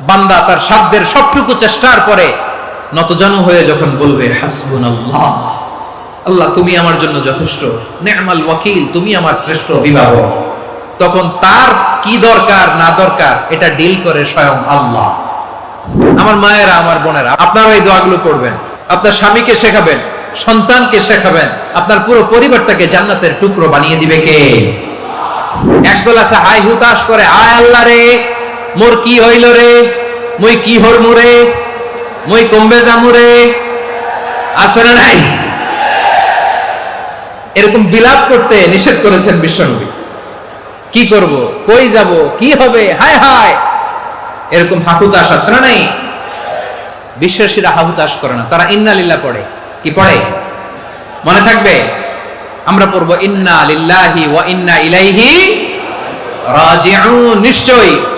বান্দা তার সাধ্যের সবটুকু চেষ্টার পরে নতজানু হয়ে যখন বলবে হাসবুন আল্লাহ আল্লাহ তুমি আমার জন্য যথেষ্ট। নেমাল ওয়াকিল, তুমি আমার শ্রেষ্ঠ অভিভাবক। তখন তার কি দরকার, না দরকার, এটা ডিল করে স্বয়ং আল্লাহ। আমার মায়েরা, আমার বোনেরা, আপনারা এই দোয়াগুলো পড়বেন। আপনার স্বামীকে শেখাবেন, সন্তানকে শেখাবেন। আপনার পুরো পরিবারটাকে জান্নাতের টুকরো বানিয়ে দিবে কে? একদল আছে হাই হুতাশ করে, আয় আল্লাহ রে! মোর কি হইল রে? মুই কি হরমু রে? মুই কমবে জামু রে? না নাই? এরকম বিলাপ করতে নিষেধ করেছেন বিশ্বনবী। কি করব? কই যাব? কি হবে? হায় হায়! এরকম হাহুতাশ আছে না নাই? বিশ্বাসীরা হাহুতাশ করে না। তারা ইন্না লিল্লাহ পড়ে। কি পড়ে? মনে থাকবে? আমরা পড়ব ইন্না লিল্লাহি ওয়া ইন্না ইলাইহি রাজিউন। নিশ্চয়ই।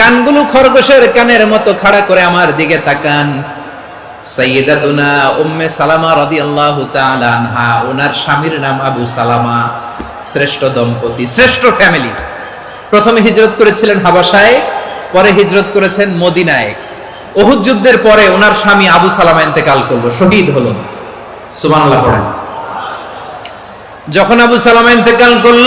কানগুলো খরগোশের কানের মতো খাড়া করে আমার দিকে তাকান। স্বামীর নাম আবু সালামা, শ্রেষ্ঠ দম্পতি, শ্রেষ্ঠ প্রথমে হিজরত করেছিলেন হাবাসায় পরে হিজরত করেছেন মদিনায়। যুদ্ধের পরে ওনার স্বামী আবু সালামা ইন্তেকাল করল, শহীদ হলো। সুবহানাল্লাহ যখন আবু সালামা ইন্তেকাল করল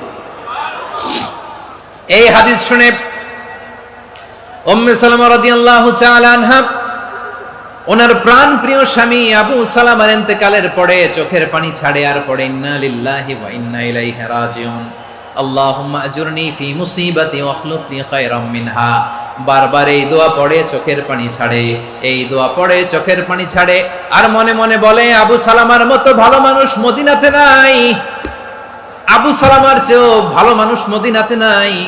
এই হাদিস শুনে ওনার প্রাণ প্রিয় স্বামী আবু সালামার ইন্তেকালের পরে চোখের পানি ছাড়ে আর পড়ে, চোখের পানি ছাড়ে, এই দোয়া পড়ে, চোখের পানি ছাড়ে, আর মনে মনে বলে, আবু সালামার মতো ভালো মানুষ মদিনাতে নাই, আবু সালামার চেয়েও ভালো মানুষ মদিনাতে নাই।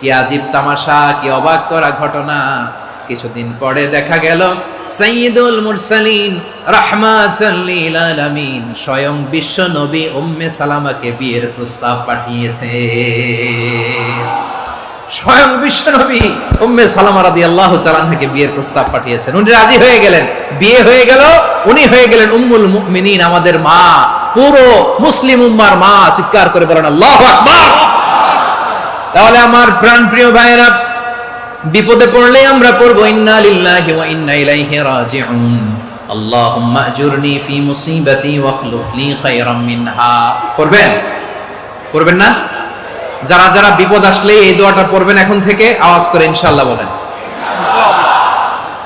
কি আজীব তামাশা, কি অবাক করা ঘটনা। কিছুদিন পরে দেখা গেল, সাইয়্যিদুল মুরসালিন রাহমাতাল লিল আলামিন স্বয়ং বিশ্ব নবী উম্মে সালামাকে বিয়ের প্রস্তাব পাঠিয়েছে। স্বয়ং বিশ্ব নবী উম্মে সালামা রাদিয়াল্লাহু তাআলা থেকে বিয়ের প্রস্তাব পাঠিয়েছেন। উনি রাজি হয়ে গেলেন। বিয়ে হয়ে গেল, উনি হয়ে গেলেন উম্মুল মুমিনিন, আমাদের মা, পুরো মুসলিম উম্মার মা। চিৎকার করে বলেন, আল্লাহু আকবার! তাহলে আমার প্রাণ প্রিয় ভাইয়েরা, বিপদে পড়লে আমরা পড়ব, ইন্না লিল্লাহি ওয়া ইন্না ইলাইহি রাজিউন। আল্লাহুম্মা আজুরনি ফি মুসিবাতি ওয়াখলুফ লি খায়রাম মিনহা। পড়বেন? পড়বেন না? যারা যারা বিপদ আসলে এই দোয়াটা পড়বেন এখন থেকে, আওয়াজ করে ইনশাআল্লাহ বলেন।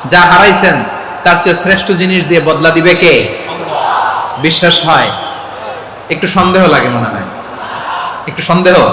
যা হারাইছেন, তার চেয়ে শ্রেষ্ঠ জিনিস দিয়ে বদলা দিবে কে? বিশ্বাস হয়। একটু সন্দেহ লাগে মনে হয়। একটু সন্দেহ?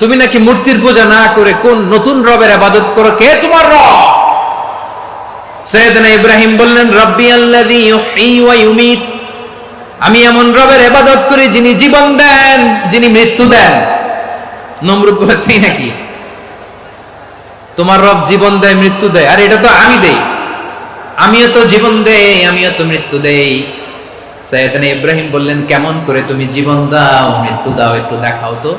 তুমি নাকি মূর্তির পূজা না করে কোন নতুন রবের আবাদত করো? কে তোমার রব? সৈয়দনা ইব্রাহিম বললেন, রব্বি আল্লাযী আমি এমন রবের করি যিনি জীবন দেন, যিনি মৃত্যু দেন। বলে তুই নাকি? তোমার রব জীবন দেয়, মৃত্যু দেয়। আর, এটা তো আমি দেই। আমিও তো জীবন দেই, আমিও তো মৃত্যু দেই। সৈয়দনা ইব্রাহিম বললেন, কেমন করে তুমি জীবন দাও, মৃত্যু দাও, একটু দেখাও তো।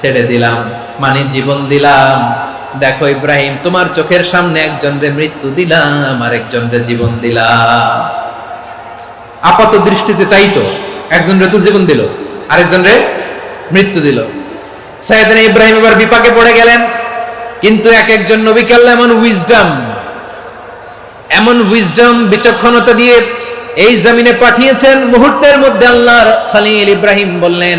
ছেড়ে দিলাম মানে জীবন দিলাম। দেখো ইব্রাহিম, তোমার চোখের সামনে একজন রে মৃত্যু দিলাম আর একজন রে জীবন দিলাম। আপাত দৃষ্টিতে তাই তো একজন রে তো জীবন দিল আরেকজন রে মৃত্যু দিল। সাইয়েদনা ইব্রাহিম এবার বিপাকে পড়ে গেলেন, কিন্তু এক একজন নবীকে আল্লাহ এমন উইজডম এমন উইজডম বিচক্ষণতা দিয়ে এই জমিনে পাঠিয়েছেন। মুহূর্তের মধ্যে আল্লাহর খলিল ইব্রাহিম বললেন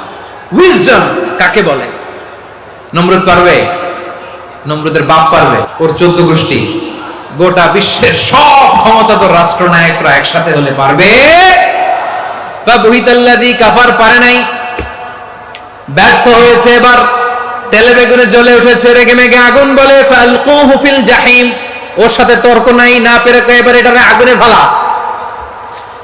উইজডম কাকে বলে? নমরুদ পারবে? নমরুদের বাপ পারবে? ওর চোদ্দ গোষ্ঠী। গোটা বিশ্বের সব ক্ষমতাধর রাষ্ট্রনায়করা একসাথে হলে পারবে। কাফার পারে নাই। ব্যর্থ হয়েছে এবার। তেলে বেগুনে জ্বলে উঠেছে, রেগে মেগে আগুন বলে ফালকুহু ফিল জাহিম। ওর সাথে তর্ক নাই, না পেরে এবার এটারে আগুনে ফালা।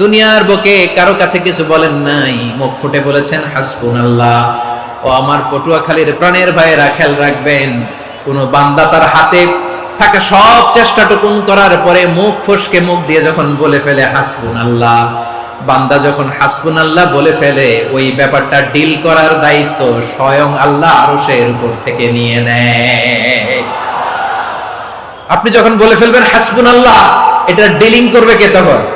দুনিয়ার বুকে কারও কাছে কিছু বলেন নাই। মুখ ফুটে বলেছেন হাসবুন আল্লাহ ও আমার পটুয়াখালীর প্রাণের ভাইয়েরা খেয়াল রাখবেন, কোন বান্দা তার হাতে থাকা সব চেষ্টাটুকুন করার পরে মুখ ফসকে মুখ দিয়ে যখন বলে ফেলে হাসবুন আল্লাহ বান্দা যখন হাসবুন আল্লাহ বলে ফেলে, ওই ব্যাপারটা ডিল করার দায়িত্ব স্বয়ং আল্লাহ আরও এর উপর থেকে নিয়ে নেয়। আপনি যখন বলে ফেলবেন হাসবুন আল্লাহ এটা ডিলিং করবে কে তখন?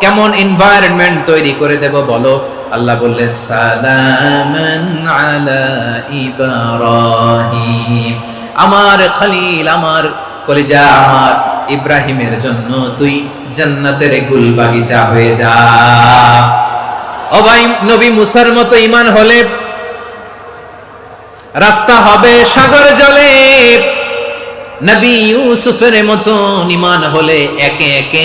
কেমন এনভায়রনমেন্ট তৈরি করে দেব বলো? আল্লাহ বললেন, সালামান আলা ইব্রাহিম। আমার খালিল, আমার কলিজা, আমার ইব্রাহিমের জন্য তুই জান্নাতের গুল বাগিচা হয়ে যা। ও ভাই, নবী মুসার মতো ইমান হলে রাস্তা হবে সাগর জলে। নবী ইউসুফের মতো ইমান হলে একে একে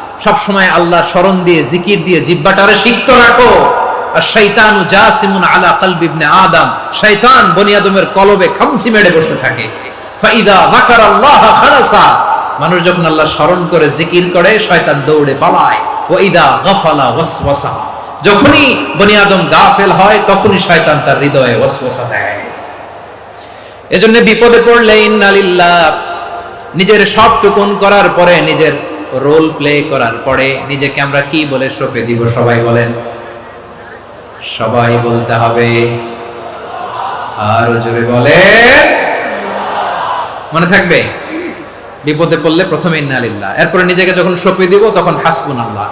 সব সময় আল্লাহর স্মরণ দিয়ে, জিকির দিয়ে, জিহ্বাটারে সিক্ত রাখো। আর শয়তানু জাসিমুন আলা কলবি ইবনে আদম। শয়তান বনি আদমের কলবে খামচি মেরে বসে থাকে। ফাইদা যাকারাল্লাহ খালাসা। মানুষ যখন আল্লাহ স্মরণ করে, জিকির করে, শয়তান দৌড়ে পালায়। ও ইদা গাফালা ওয়াসওয়াসা। যখনই বনি আদম গাফেল হয়, তখনই শয়তান তার হৃদয়ে ওয়াসওয়াসা দেয়। এজন্য বিপদে পড়লে ইন্নালিল্লাহ, নিজের সব টুকুন করার পরে নিজের রোল প্লে করার পরে নিজেকে আমরা কি বলে সঁপে দিব? সবাই বলেন। সবাই বলতে হবে। আরও জোরে বলে মনে থাকবে? বিপদে পড়লে প্রথমে ইন্নালিল্লাহ এরপরে নিজেকে যখন সঁপে দিব, তখন হাসবুন আল্লাহ